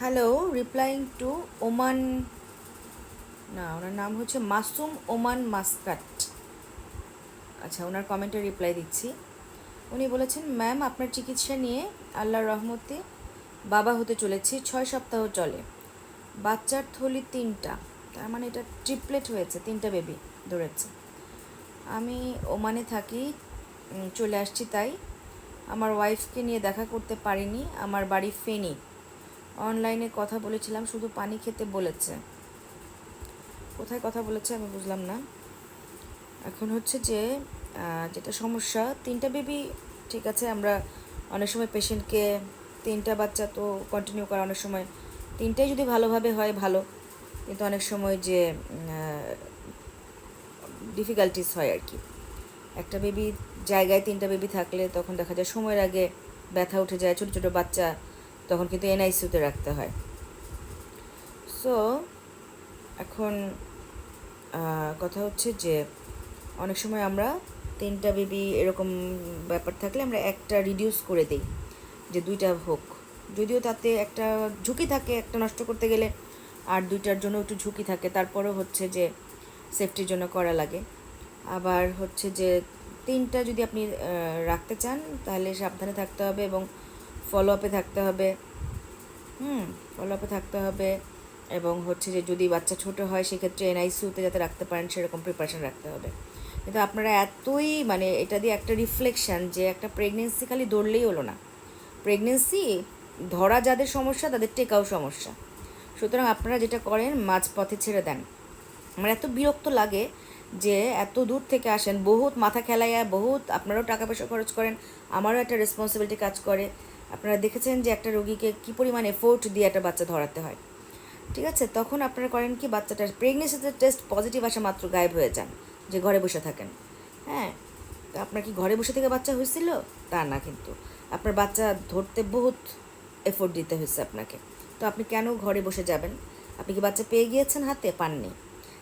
Hello replying two Oman না, ওনার নাম হচ্ছে মাসুম ওমান মাসকাট। আচ্ছা ওনার কমেন্টে রিপ্লাই দিচ্ছি। উনি বলেছেন ম্যাম আপনার চিকিৎসা নিয়ে আল্লাহর রহমতে বাবা হতে চলেছি, ছয় সপ্তাহ চলে। বাচ্চার থলি তিনটা, তার মানে এটা ট্রিপলেট হয়েছে, তিনটা বেবি ধরেছে। আমি ওমানে থাকি চলে আসছি তাই। আমার ওয়াইফকে নিয়ে দেখা করতে পারিনি, আমার বাড়ি ফেনী। অনলাইনে কথা বলেছিলাম, শুধু পানি খেতে বলেছে। কোথায় কথা বলেছে আমি বুঝলাম না। এখন হচ্ছে যে যেটা সমস্যা, তিনটা বেবি ঠিক আছে, আমরা অনেক সময় পেশেন্টকে তিনটা বাচ্চা তো কন্টিনিউ করা অনেক সময়, তিনটাই যদি ভালোভাবে হয়, ভালো। কিন্তু অনেক সময় যে ডিফিকাল্টিস হয় আর কি। একটা বেবি জায়গায় তিনটা বেবি থাকলে তখন দেখা যায়, সময়ের আগে ব্যথা উঠে যায়, ছোটো ছোটো বাচ্চা তখন কিন্তু এনআইসিউতে রাখতে হয়। সো এখন কথা হচ্ছে যে, অনেক সময় আমরা তিনটা বেবি এরকম ব্যাপার থাকলে আমরা একটা রিডিউস করে দিই, যে দুইটা হোক। যদিও তাতে একটা ঝুঁকি থাকে, একটা নষ্ট করতে গেলে, আর দুইটার জন্য একটু ঝুঁকি থাকে। তারপরেও হচ্ছে যে সেফটির জন্য করা লাগে। আবার হচ্ছে যে, তিনটা যদি আপনি রাখতে চান, তাহলে সাবধানে থাকতে হবে এবং ফলো আপে থাকতে হবে। হুম ফলো আপে থাকতে হবে এবং হচ্ছে যে যদি বাচ্চা ছোট হয়, সেক্ষেত্রে এনআইসিউতে যাতে রাখতে পারেন, সেরকম প্রিপারেশন রাখতে হবে। কিন্তু আপনারা এতই মানে এটা দিয়ে একটা রিফ্লেকশন যে একটা প্রেগনেন্সি খালি দৌড়লেই হলো না। প্রেগনেন্সি ধরা যাদের সমস্যা, তাদের টেকাও সমস্যা। সুতরাং আপনারা যেটা করেন মাঝ পথে ছেড়ে দেন। আমার এত বিরক্ত লাগে যে এত দূর থেকে আসেন, বহুত মাথা খেলাইয়া, বহুত আপনারাও টাকা পয়সা খরচ করেন, আমারও একটা রেসপন্সিবিলিটি কাজ করে। আপনারা দেখেছেন যে একটা রোগীকে কী পরিমাণ এফোর্ট দিয়ে একটা বাচ্চা ধরাতে হয়। ঠিক আছে? তখন আপনারা করেন কি, বাচ্চাটার প্রেগনেন্সিতে টেস্ট পজিটিভ আসা মাত্র গায়েব হয়ে যান, যে ঘরে বসে থাকেন। হ্যাঁ? তা আপনার কি ঘরে বসে থেকে বাচ্চা হয়েছিল? তা না কিন্তু। আপনার বাচ্চা ধরতে বহুত এফোর্ট দিতে হয়েছে আপনাকে। তো আপনি কেন ঘরে বসে যাবেন? আপনি কি বাচ্চা পেয়ে গিয়েছেন হাতে? পাননি।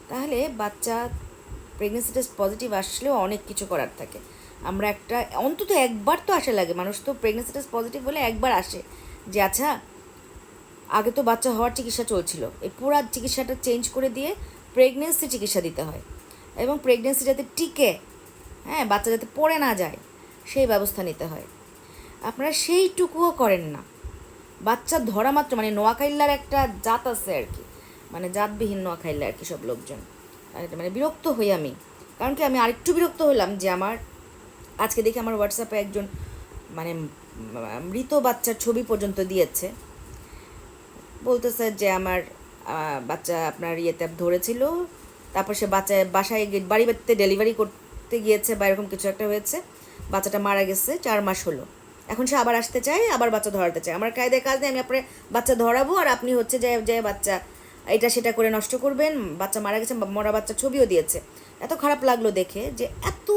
তাহলে বাচ্চা প্রেগনেন্সি টেস্ট পজিটিভ আসলেও অনেক কিছু করার থাকে। আমরা একটা, অন্তত একবার তো আসে লাগে। মানুষ তো প্রেগনেন্সি টেস্ট পজিটিভ বলে একবার আসে। যে আচ্ছা আগে তো বাচ্চা হওয়ার চিকিৎসা চলছিল। এই পুরো চিকিৎসাটা চেঞ্জ করে দিয়ে প্রেগনেন্সি চিকিৎসা দিতে হয়। এবং প্রেগনেন্সি যাতে টিকে হ্যাঁ বাচ্চা যাতে পড়ে না যায়, সেই ব্যবস্থা নিতে হয়। আপনারা সেইটুকুও করেন না। বাচ্চা ধরা মাত্র মানে নোয়াখাইল্লার একটা জাত আছে আর কি। মানে জাতবিহীন নোয়াখাইল্লা আর কি সব লোকজন। মানে বিরক্ত হই আমি। কারণ কি, আমি আরেকটু বিরক্ত হলাম যে আমার আজকে দেখি আমার হোয়াটসঅ্যাপে একজন মানে মৃত বাচ্চার ছবি পর্যন্ত দিয়েছে। বলতেছে যে আমার বাচ্চা আপনার ইয়েতে ধরেছিল, তারপর সে বাচ্চা, বাসায় বাড়ি বাড়িতে ডেলিভারি করতে গিয়েছে বা এরকম কিছু একটা হয়েছে, বাচ্চাটা মারা গেছে, চার মাস হলো। এখন সে আবার আসতে চায়, আবার বাচ্চা ধরাতে চায়। আমার কায়দায় কাজ নেই, আমি আপনার বাচ্চা ধরাবো, আর আপনি হচ্ছে যে যে বাচ্চা এটা সেটা করে নষ্ট করবেন, বাচ্চা মারা গেছে মরা বাচ্চা ছবিও দিয়েছে। এত খারাপ লাগল দেখে যে এত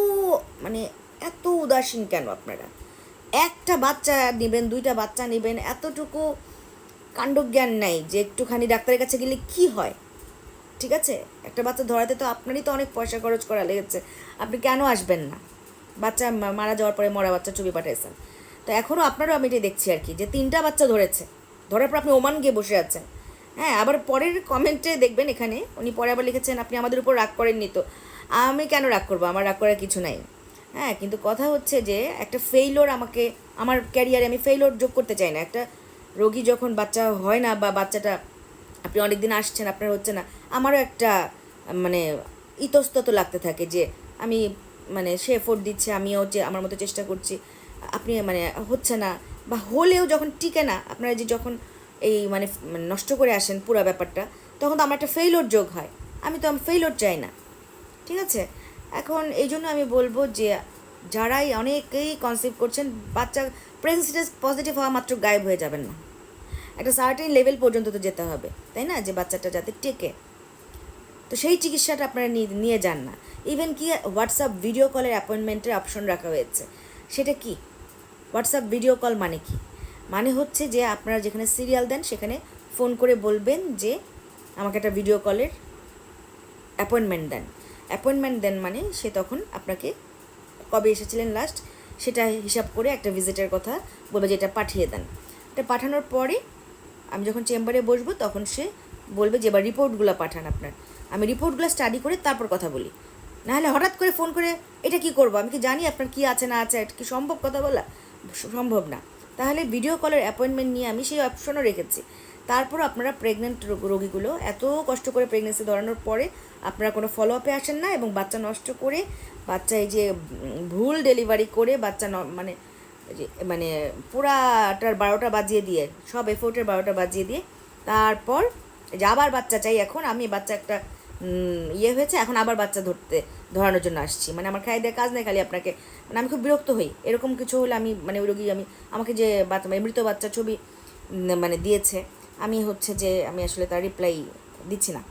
মানে এত উদাসীন কেন আপনারা? একটা বাচ্চা নেবেন, দুইটা বাচ্চা নেবেন, এতটুকু কাণ্ডজ্ঞান নেই যে একটুখানি ডাক্তারের কাছে গেলে কি হয়? ঠিক আছে? একটা বাচ্চা ধরাতে তো আপনারই তো অনেক পয়সা খরচ করা লেগেছে। আপনি কেন আসবেন না? বাচ্চা মারা যাওয়ার পরে মরা বাচ্চা ছবি পাঠিয়েছেন তো এখনও আপনারও আমি এটাই দেখছি আর কি, যে তিনটা বাচ্চা ধরেছে। ধরার পর আপনি ওমান গিয়ে বসে আছেন। হ্যাঁ আবার পরের কমেন্টে দেখবেন এখানে, উনি পরে আবার লিখেছেন, আপনি আমাদের উপর রাগ করেননি তো। আমি কেন রাগ করব? আমার রাগ করার কিছু নাই। হ্যাঁ কিন্তু কথা হচ্ছে যে একটা ফেইলোর আমাকে, আমার ক্যারিয়ারে আমি ফেইলোর যোগ করতে চাই না। একটা রোগী যখন বাচ্চা হয় না বা বাচ্চাটা আপনি অনেক দিন আসছেন, আপনার হচ্ছে না, আমারও একটা মানে ইতস্তত লাগতে থাকে যে আমি মানে সে এফোর্ট দিচ্ছে, আমিও যে আমার মতো চেষ্টা করছি, আপনি মানে হচ্ছে না, বা হলেও যখন টিকে না, আপনারা যে যখন এই মানে মানে নষ্ট করে আসেন পুরো ব্যাপারটা, তখন তো আমার একটা ফেইলোর যোগ হয়। আমি তো আমি ফেইলোর চাই না। ঠিক আছে? এখন এই জন্য আমি বলব যে যারাই অনেকেই কনসেপ্ট করছেন, বাচ্চা প্রেগনেন্সি পজিটিভ হওয়া মাত্র গায়েব হয়ে যাবেন না। একটা সার্টেন লেভেল পর্যন্ত তো যেতে হবে, তাই না? যে বাচ্চাটা যাতে টেকে। তো সেই চিকিৎসাটা আপনারা নিয়ে যান না। ইভেন কি হোয়াটসঅ্যাপ ভিডিও কলের অ্যাপয়েন্টমেন্টের অপশন রাখা হয়েছে। সেটা কি? হোয়াটসঅ্যাপ ভিডিও কল মানে কি? মানে হচ্ছে যে আপনারা যেখানে সিরিয়াল দেন, সেখানে ফোন করে বলবেন যে, আমাকে একটা ভিডিও কলের অ্যাপয়েন্টমেন্ট দেন। অ্যাপয়েন্টমেন্ট দেন মানে সে তখন আপনাকে কবে এসেছিলেন লাস্ট সেটা হিসাব করে একটা ভিজিটের কথা বলবে যে এটা পাঠিয়ে দেন। এটা পাঠানোর পরে আমি যখন চেম্বারে বসবো তখন সে বলবে যে এবার রিপোর্টগুলো পাঠান আপনার। আমি রিপোর্টগুলো স্টাডি করে তারপর কথা বলি। নাহলে হঠাৎ করে ফোন করে, এটা কি করব? আমি কি জানি আপনার কি আছে না আছে? এটা কি সম্ভব কথা বলা? সম্ভব না। তাহলে ভিডিও কলের অ্যাপয়েন্টমেন্ট নিয়ে আমি সেই অপশনও রেখেছি। তারপর আপনারা প্রেগনেন্ট রোগীগুলো এত কষ্ট করে প্রেগনেন্সি ধরানোর পরে আপনারা কোনো ফলো আপে আসেন না এবং বাচ্চা নষ্ট করে বাচ্চা এই যে ভুল ডেলিভারি করে বাচ্চা মানে মানে পুরাটার বারোটা বাজিয়ে দিয়ে, সব এফোর্টের বারোটা বাজিয়ে দিয়ে তারপর যে আবার বাচ্চা চাই এখন, আমি বাচ্চা একটা ইয়ে হয়েছে, এখন আবার বাচ্চা ধরতে, ধরানোর জন্য আসছি। মানে আমার খাই দেয় কাজ নেই, খালি আপনাকে মানে আমি খুব বিরক্ত হই। এরকম কিছু হলে আমি মানে ওই রোগী আমি, আমাকে যে বাচ্চা মানে মৃত বাচ্চা ছবি মানে দিয়েছে আমি হচ্ছে যে, আমি আসলে তার রিপ্লাই দিচ্ছি না।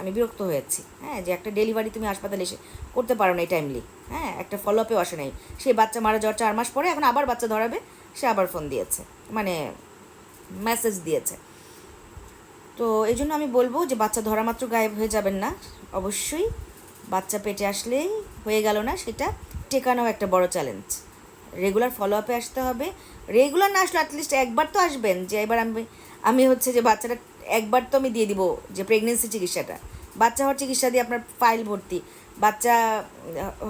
আমি বিরক্ত হয়েছি হ্যাঁ যে একটা ডেলিভারি তুমি হাসপাতালে এসে করতে পারো না টাইমলি হ্যাঁ একটা ফলো আপেও আসে নাই। সেই বাচ্চা মারা যাওয়ার চার মাস পরে এখন আবার বাচ্চা ধরাবে, সে আবার ফোন দিয়েছে। মানে মেসেজ দিয়েছে। তো এই জন্য আমি বলব যে, বাচ্চা ধরা মাত্র গায়েব হয়ে যাবেন না। অবশ্যই বাচ্চা পেটে আসলেই হয়ে গেল না সেটা। টেকানো একটা বড় চ্যালেঞ্জ রেগুলার ফলো আপে আসতে হবে। রেগুলার না আসলে অ্যাটলিস্ট একবার তো আসবেন যে এবার আমি আমি হচ্ছে যে বাচ্চাটা একবার তো আমি দিয়ে দিব যে প্রেগনেন্সি চিকিৎসাটা। বাচ্চা হওয়ার চিকিৎসা দিয়ে আপনার ফাইল ভর্তি। বাচ্চা,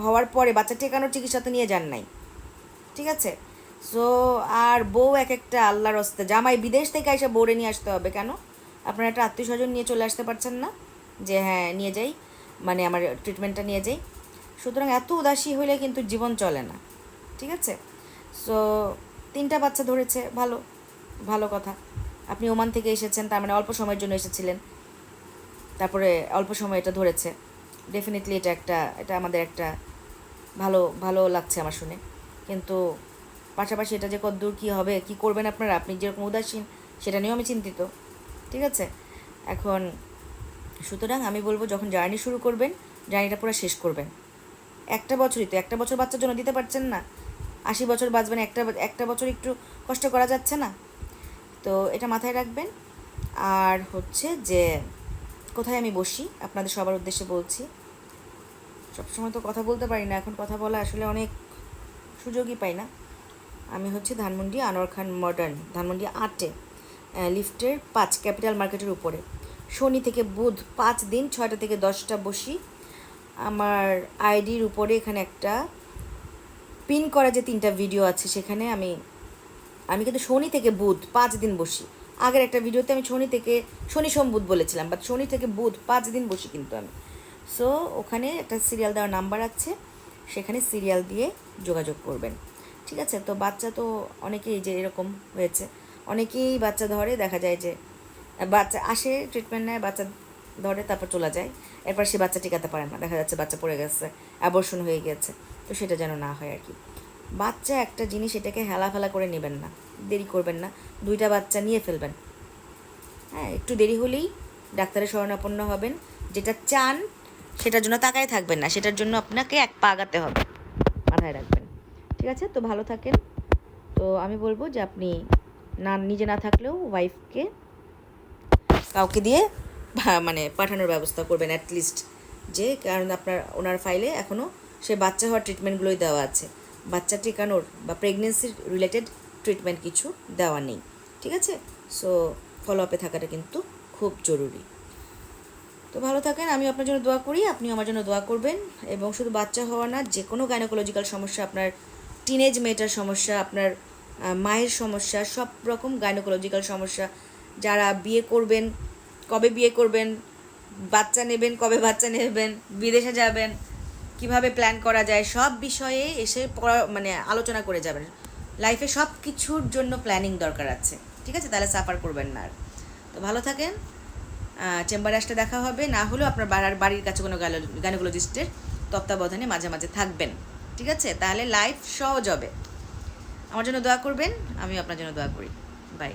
হওয়ার পরে বাচ্চা টেকানোর চিকিৎসা তো নিয়ে যান নাই। ঠিক আছে? সো আর বউ এক একটা আল্লাহর হস্তে জামাই বিদেশ থেকে এসে বউরে নিয়ে আসতে হবে কেন? আপনারা একটা আত্মীয় স্বজন নিয়ে চলে আসতে পারছেন না? যে হ্যাঁ নিয়ে যাই। মানে আমার ট্রিটমেন্টটা নিয়ে যাই। সুতরাং এত উদাসী হলে কিন্তু জীবন চলে না। ঠিক আছে? সো তিনটা বাচ্চা ধরেছে, ভালো ভালো কথা। আপনি ওমান থেকে এসেছেন, তার মানে অল্প সময়ের জন্য এসেছিলেন। তারপরে অল্প সময় এটা ধরেছে। ডেফিনেটলি এটা একটা, এটা আমাদের একটা ভালো ভালো লাগছে আমার শুনে। কিন্তু পাশাপাশি এটা যে কতদূর কী হবে, কি করবেন আপনারা, আপনি যেরকম উদাসীন, সেটা নিয়েও আমি চিন্তিত। ঠিক আছে? এখন সুতরাং আমি বলব, যখন জার্নি শুরু করবেন, জার্নিটা পুরো শেষ করবেন। একটা বছরই তো, একটা বছর বাচ্চার জন্য দিতে পারছেন না। আশি বছর বাঁচবেন, একটা একটা বছর একটু কষ্ট করা যাচ্ছে না। তো এটা মাথায় রাখবেন। আর হচ্ছে যে, কোথায় আমি বসি, আপনাদের সবার উদ্দেশ্যে বলছি। সবসময় তো কথা বলতে পারি না, এখন কথা বলা আসলে অনেক সুযোগই পাই না। আমি হচ্ছে ধানমন্ডি আনোয়ার খান মডার্ন ধানমন্ডি আটে লিফটের পাঁচ, ক্যাপিটাল মার্কেটের উপরে। শনি থেকে বুধ পাঁচ দিন, ছয়টা থেকে দশটা বসি। আমার আইডির উপরে এখানে একটা পিন করা যে তিনটা ভিডিও আছে সেখানে আমি আমি কিন্তু শনি থেকে বুধ পাঁচ দিন বসি। আগের একটা ভিডিওতে আমি শনি থেকে, শনি সোম বুধ বলেছিলাম বাট শনি থেকে বুধ পাঁচ দিন বসি কিন্তু আমি। সো ওখানে একটা সিরিয়াল দেওয়ার নাম্বার আছে, সেখানে সিরিয়াল দিয়ে যোগাযোগ করবেন। ঠিক আছে? তো বাচ্চা তো অনেকেই যে এরকম হয়েছে, অনেকেই বাচ্চা ধরে, দেখা যায় যে বাচ্চা আসে ট্রিটমেন্ট নেয়, বাচ্চা ধরে, তারপর চলে যায়। এরপর সে বাচ্চা টিকাতে পারে না, দেখা যাচ্ছে বাচ্চা পড়ে গেছে অ্যাবর্শন হয়ে গেছে। তো সেটা যেন না হয় আর কি। বাচ্চা একটা জিনিস এটাকে হেলাফেলা করে নেবেন না। দেরি করবেন না। দুইটা বাচ্চা নিয়ে ফেলবেন। হ্যাঁ একটু দেরি হলেই ডাক্তারের শরণাপন্ন হবেন। যেটা চান সেটার জন্য তাকায় থাকবেন না। সেটার জন্য আপনাকে এক পা আগাতে হবে। মাথায় রাখবেন। ঠিক আছে? তো ভালো থাকেন। তো আমি বলব যে আপনি না, নিজে না থাকলেও ওয়াইফকে কাউকে দিয়ে মানে পাঠানোর ব্যবস্থা করবেন অ্যাটলিস্ট যে, কারণ আপনার, ওনার ফাইলে এখনও সে বাচ্চা হওয়ার ট্রিটমেন্টগুলোই দেওয়া আছে। বাচ্চা টিকানোর বা প্রেগনেন্সির রিলেটেড ট্রিটমেন্ট কিছু দেওয়া নেই, ঠিক আছে? সো ফলো আপে থাকাটা কিন্তু খুব জরুরি। তো ভালো থাকেন, আমি আপনার জন্য দোয়া করি আপনি আমার জন্য দোয়া করবেন। এবং শুধু বাচ্চা হওয়া না যে কোনো গাইনোকোলজিক্যাল সমস্যা, আপনার টিনেজ মেয়েটার সমস্যা, আপনার মায়ের সমস্যা, সব রকম গাইনোকোলজিক্যাল সমস্যা, যারা বিয়ে করবেন, কবে বিয়ে করবেন, বাচ্চা নেবেন, কবে বাচ্চা নেবেন, বিদেশে যাবেন কীভাবে প্ল্যান করা যায়, সব বিষয়ে এসে মানে আলোচনা করে যাবেন। লাইফে সব কিছুর জন্য প্ল্যানিং দরকার আছে। ঠিক আছে? তাহলে সাফার করবেন না আর। তো ভালো থাকেন। চেম্বারে আসলে দেখা হবে। না হলেও আপনার বাড়ার বাড়ির কাছে কোনো গাইনোকোলজিস্টের তত্ত্বাবধানে মাঝে মাঝে থাকবেন। ঠিক আছে? তাহলে লাইফ সহজ হবে। আমার জন্য দোয়া করবেন। আমিও আপনার জন্য দোয়া করি। বাই